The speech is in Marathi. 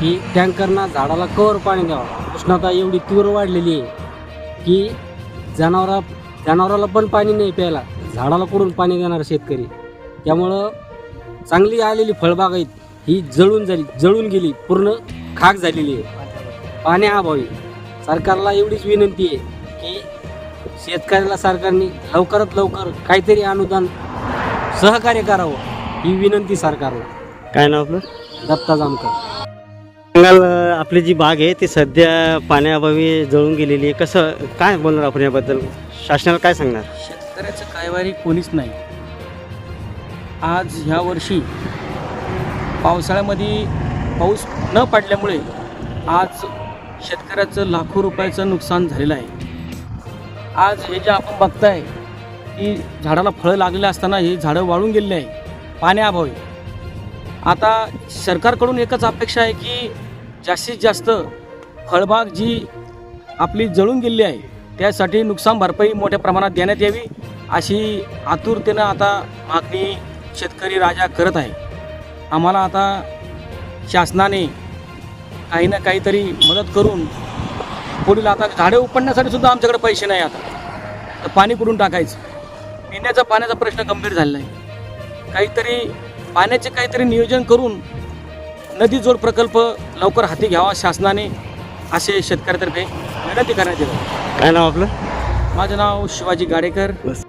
की टँकरना झाडाला कवर पाणी द्यावं. उष्णता एवढी तीव्र वाढलेली आहे की जनावरा जनावराला पण पाणी नाही प्यायला. झाडाला कुठून पाणी देणार शेतकरी? त्यामुळं चांगली आलेली फळबागायत ही जळून झाली जळून गेली पूर्ण खाक झालेली आहे. पाण्याअभावी सरकारला एवढीच विनंती आहे की शेतकऱ्याला सरकारने लवकरात लवकर काहीतरी अनुदान सहकार्य करावं ही विनंती सरकारला. काय नाव आपलं? दत्ता जामकर. सांगाल अं, आपली जी बाग आहे ती सध्या पाण्याअभावी जळून गेलेली आहे. कसं काय बोलणार आपण याबद्दल? शासनाला काय सांगणार? शेतकऱ्याचं कायवारी कोणीच नाही. आज ह्या वर्षी पावसाळ्यामध्ये पाऊस न पडल्यामुळे आज शेतकऱ्याचं लाखो रुपयाचं नुकसान झालेलं आहे. आज हे जे आपण बघताय की झाडाला फळं लागलेलं असताना हे झाडं वाळून गेलेले आहे. पाण्याअभावी. आता सरकारकडून एकच अपेक्षा आहे की जास्तीत जास्त फळबाग जी आपली जळून गेलेली आहे त्यासाठी नुकसान भरपाई मोठ्या प्रमाणात देण्यात यावी अशी आतुरतेनं आता मागणी शेतकरी राजा करत आहे. आम्हाला आता शासनाने काही ना काहीतरी मदत करून पुढील आता झाडे उपडण्यासाठी सुद्धा आमच्याकडे पैसे नाही आता. तर पाणी कुठून टाकायचं? पिण्याचा पाण्याचा प्रश्न गंभीर झालेला आहे. काहीतरी पाण्याचे काहीतरी नियोजन करून नदी जोड प्रकल्प लवकर हाती घ्यावा शासनाने असे शेतकऱ्यातर्फे विनंती करण्यात येते. काय नाव आपलं? माझं नाव शिवाजी गाडेकर. बस.